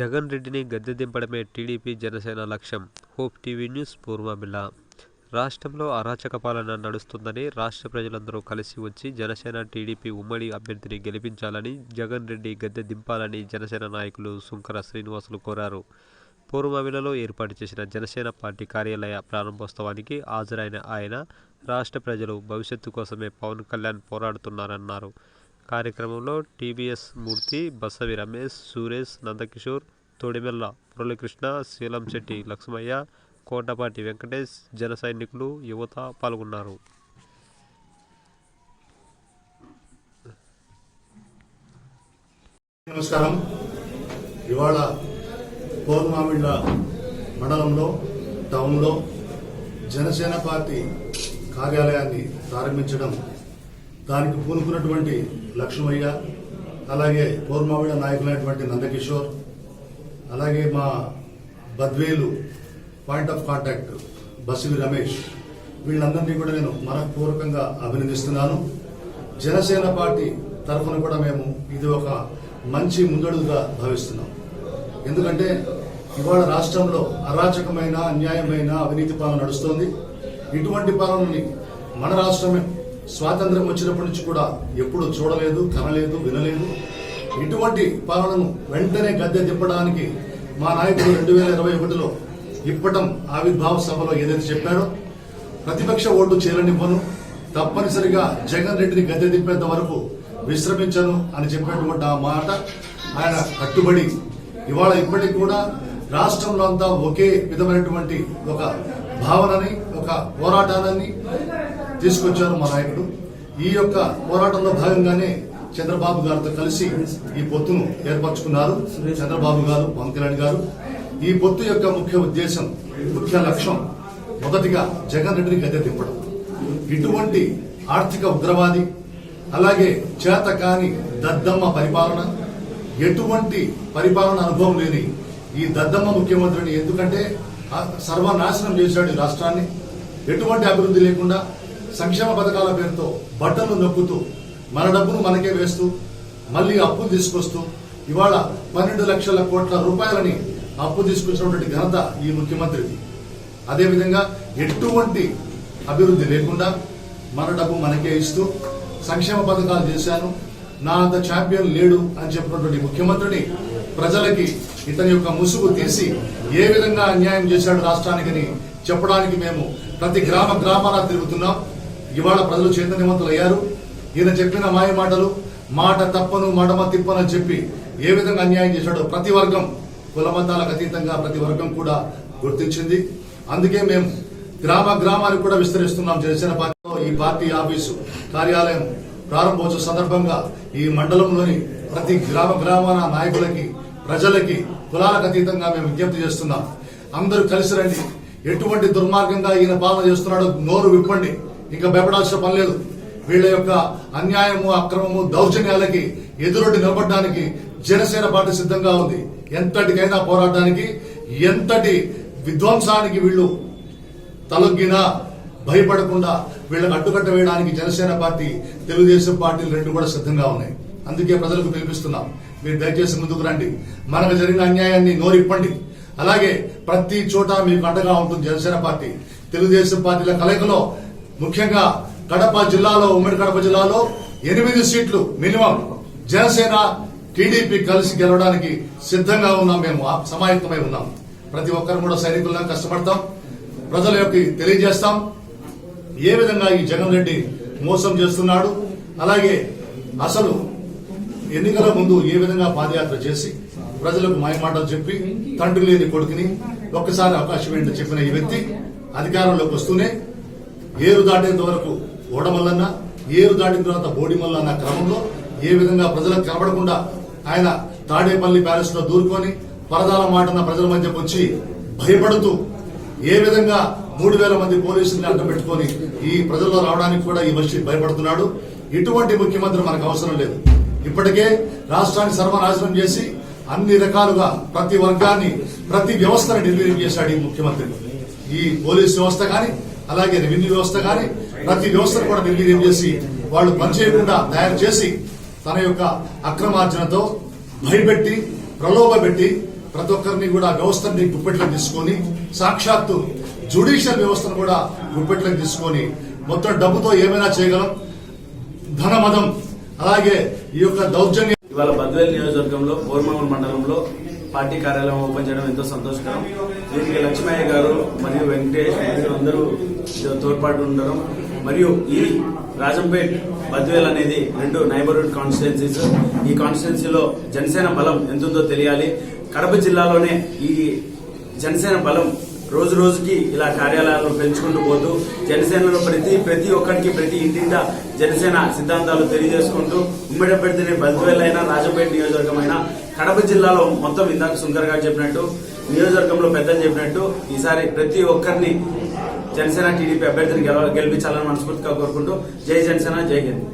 జగన్ రెడ్డిని గద్దె దింపడమే టీడీపీ జనసేన లక్ష్యం. Hope TV news పూర్వమిల్ల. రాష్ట్రంలో అరాచక పాలన నడుస్తుందని రాష్ట్ర ప్రజలందరూ కలిసి వచ్చి జనసేన టీడీపీ ఉమ్మడి అభ్యర్థిని గెలిపించాలని జగన్ రెడ్డి గద్దె దింపాలని జనసేన నాయకులు సుంకర శ్రీనివాసులు కోరారు. పూర్వమిలలో ఏర్పాటు చేసిన జనసేన పార్టీ కార్యాలయ ప్రారంభోత్సవానికి హాజరైన ఆయన రాష్ట్ర ప్రజలు భవిష్యత్తు కోసమే పవన్ కళ్యాణ్ పోరాడుతున్నారన్నారు. కార్యక్రమంలో టీవీఎస్ మూర్తి బసవి రమేష్ సురేష్ నందకిషోర్ తోడిమెల్ల మురళీకృష్ణ శీలంశెట్టి లక్ష్మయ్య కోటపాటి వెంకటేష్ జన సైనికులు యువత పాల్గొన్నారు. నమస్కారం. ఇవాళ కోర్మామిళ్ళ మండలంలో టౌన్లో జనసేన పార్టీ కార్యాలయాన్ని ప్రారంభించడం దానికి పూనుకున్నటువంటి లక్ష్మయ్య అలాగే కోర్మామిళ్ళ నాయకులైనటువంటి నందకిషోర్ అలాగే మా Badvel point of contact Basivi Ramesh వీళ్ళందరినీ కూడా నేను మనఃపూర్వకంగా అభినందిస్తున్నాను. జనసేన పార్టీ తరఫున కూడా మేము ఇది ఒక మంచి ముందడుగుగా భావిస్తున్నాం. ఎందుకంటే ఇవాళ రాష్ట్రంలో అరాచకమైన అన్యాయమైన అవినీతి పాలన నడుస్తోంది. ఇటువంటి పాలనని మన రాష్ట్రమే స్వాతంత్ర్యం వచ్చినప్పటి నుంచి కూడా ఎప్పుడు చూడలేదు కనలేదు వినలేదు. ఇటువంటి పాలనను వెంటనే గద్దె తిప్పడానికి మా నాయకుడు రెండు వేల ఇరవై ఒకటిలో ఇప్పటం ఆవిర్భావ సభలో ఏదైతే చెప్పాడో ప్రతిపక్ష ఓటు చేరనివ్వను తప్పనిసరిగా జగన్ రెడ్డిని గద్దె తిప్పేంత వరకు విశ్రమించను అని చెప్పినటువంటి ఆ మాట ఆయన కట్టుబడి ఇవాళ ఇప్పటికి కూడా రాష్ట్రంలో అంతా ఒకే విధమైనటువంటి ఒక భావనని ఒక పోరాటాలని తీసుకొచ్చారు మా నాయకుడు. ఈ యొక్క పోరాటంలో భాగంగానే చంద్రబాబు గారితో కలిసి ఈ పొత్తును ఏర్పరచుకున్నారు చంద్రబాబు గారు పవన్ కళ్యాణ్ గారు. ఈ పొత్తు యొక్క ముఖ్య ఉద్దేశం ముఖ్య లక్ష్యం మొదటిగా జగన్ రెడ్డిని గద్దె తిప్పడం. ఇటువంటి ఆర్థిక ఉగ్రవాది అలాగే చేత కాని దద్దమ్మ పరిపాలన ఎటువంటి పరిపాలన అనుభవం లేని ఈ దద్దమ్మ ముఖ్యమంత్రిని ఎందుకంటే సర్వనాశనం చేశాడు రాష్ట్రాన్ని. ఎటువంటి అభివృద్ధి లేకుండా సంక్షేమ పథకాల పేరుతో బట్టలు నొక్కుతూ మన డబ్బును మనకే వేస్తూ మళ్ళీ అప్పులు తీసుకొస్తూ ఇవాళ పన్నెండు లక్షల కోట్ల రూపాయలని అప్పు తీసుకొచ్చినటువంటి ఘనత ఈ ముఖ్యమంత్రిది. అదేవిధంగా ఎటువంటి అభివృద్ధి లేకుండా మన డబ్బు మనకే ఇస్తూ సంక్షేమ పథకాలు చేశాను. నా అంత ఛాంపియన్ లేడు అని చెప్పినటువంటి ముఖ్యమంత్రిని ప్రజలకి ఇతని యొక్క ముసుగు తీసి ఏ విధంగా అన్యాయం చేశాడు రాష్ట్రానికని చెప్పడానికి మేము ప్రతి గ్రామ గ్రామాన తిరుగుతున్నాం. ఇవాళ ప్రజలు చైతన్యవంతులు అయ్యారు ఈయన చెప్పిన మాయ మాటలు మాట తప్పను మడమ తిప్పనని చెప్పి ఏ విధంగా అన్యాయం చేశాడో ప్రతి వర్గం కులమతాలకు అతీతంగా ప్రతి వర్గం కూడా గుర్తించింది. అందుకే మేము గ్రామ గ్రామానికి కూడా విస్తరిస్తున్నాం. జనసేన పార్టీలో ఈ పార్టీ ఆఫీసు కార్యాలయం ప్రారంభోత్సవ సందర్భంగా ఈ మండలంలోని ప్రతి గ్రామ గ్రామాన నాయకులకి ప్రజలకి కులాలకు అతీతంగా మేము విజ్ఞప్తి చేస్తున్నాం. అందరూ కలిసి రండి. ఎటువంటి దుర్మార్గంగా ఈయన పాలన చేస్తున్నాడో నోరు విప్పండి. ఇంకా భయపడాల్సిన పని లేదు. వీళ్ళ యొక్క అన్యాయము అక్రమము దౌర్జన్యాలకి ఎదురొడ్డి నిలబడడానికి జనసేన పార్టీ సిద్ధంగా ఉంది. ఎంతటికైనా పోరాటానికి ఎంతటి విధ్వంసానికి వీళ్ళు తలొగ్గినా భయపడకుండా వీళ్ళకి అడ్డుకట్ట వేయడానికి జనసేన పార్టీ తెలుగుదేశం పార్టీలు రెండు కూడా సిద్ధంగా ఉన్నాయి. అందుకే ప్రజలకు పిలిపిస్తున్నాం. మీరు దయచేసి ముందుకు రండి. మనకు జరిగిన అన్యాయాన్ని నోరిప్పండి. అలాగే ప్రతి చోట మీకు అండగా ఉంటుంది జనసేన పార్టీ. తెలుగుదేశం పార్టీల కలయికలో ముఖ్యంగా కడప జిల్లాలో ఉమ్మడి కడప జిల్లాలో ఎనిమిది సీట్లు మినిమం జనసేన టీడీపీ కలిసి గెలవడానికి సిద్ధంగా ఉన్నాం మేము ఆ- సమాయత్తమై ఉన్నాం. ప్రతి ఒక్కరు కూడా సైనికులను కష్టపడతాం. ప్రజల యొక్క తెలియజేస్తాం. ఏ విధంగా ఈ జగన్ రెడ్డి మోసం చేస్తున్నాడు అలాగే అసలు ఎన్నికల ముందు ఏ విధంగా పాదయాత్ర చేసి ప్రజలకు మాయమాటలు చెప్పి తండ్రి లేని కొడుకుని ఒక్కసారి అవకాశం ఏంటో చెప్పిన ఈ వ్యక్తి అధికారంలోకి వస్తూనే ఏరు దాటేంత వరకు ఓడమల్లన్న ఏరు దాటిన తర్వాత బోడిమల్లన్న క్రమంలో ఏ విధంగా ప్రజలకు కనబడకుండా ఆయన తాడేపల్లి ప్యాలెస్లో దూరుకొని పరదాల మాటన ప్రజల మధ్యకు వచ్చి భయపడుతూ ఏ విధంగా మూడు వేల మంది పోలీసుల్ని అడ్డం పెట్టుకొని ఈ ప్రజల్లో రావడానికి కూడా ఈ మనిషి భయపడుతున్నాడు. ఇటువంటి ముఖ్యమంత్రి మనకు అవసరం లేదు. ఇప్పటికే రాష్ట్రాన్ని సర్వనాశనం చేసి అన్ని రకాలుగా ప్రతి వర్గాన్ని ప్రతి వ్యవస్థను నిర్వీర్యం చేశాడు ఈ ముఖ్యమంత్రి. ఈ పోలీస్ వ్యవస్థ కానీ అలాగే రెవెన్యూ వ్యవస్థ కానీ ప్రతి వ్యవస్థను కూడా నిర్వీర్యం చేసి వాళ్ళు పనిచేయకుండా తయారు చేసి తన యొక్క అక్రమార్జనతో భయపెట్టి ప్రలోభ పెట్టి ప్రతి ఒక్కరిని కూడా వ్యవస్థని గుప్పెట్లను తీసుకొని సాక్షాత్తు జ్యుడిషియల్ వ్యవస్థను కూడా గుప్పెట్లోకి తీసుకొని మొత్తం డబ్బుతో ఏమైనా చేయగలం. ధనమదం. అలాగే ఈ యొక్క దౌర్జన్యం ఇవాళ బద్వేల్ నియోజకవర్గంలో బోర్మూర్ మండలంలో పార్టీ కార్యాలయం ఓపెన్ చేయడం ఎంతో సంతోషకరం. దీనికి లక్ష్మయ్య గారు మరియు వెంకటేష్ మరియు అందరూ తోడ్పాటు ఉండడం మరియు ఈ రాజంపేట్ బద్వేల్ అనేది రెండు నైబర్హుడ్ కాన్స్టిట్యున్సీస్ ఈ కాన్స్టిట్యున్సీలో జనసేన బలం ఎంతుందో తెలియాలి. కడప జిల్లాలోనే ఈ జనసేన బలం రోజు రోజుకి ఇలా కార్యాలయాలను పెంచుకుంటూ పోతూ జనసేనలో ప్రతి ప్రతి ఒక్కరికి ప్రతి ఇంటింట జనసేన సిద్ధాంతాలు తెలియజేసుకుంటూ ఉమ్మడిపేటనే అభ్యర్థిని బద్వేలైనా రాజపేట నియోజకవర్గం కడప జిల్లాలో మొత్తం ఇందాక శంకర్ గారు చెప్పినట్టు నియోజకవర్గంలో పెద్దలు చెప్పినట్టు ఈసారి ప్రతి ఒక్కరిని జనసేన టీడీపీ అభ్యర్థిని గెలవ గెలిపించాలని మనస్ఫూర్తిగా కోరుకుంటూ జై జనసేన జై హింద్.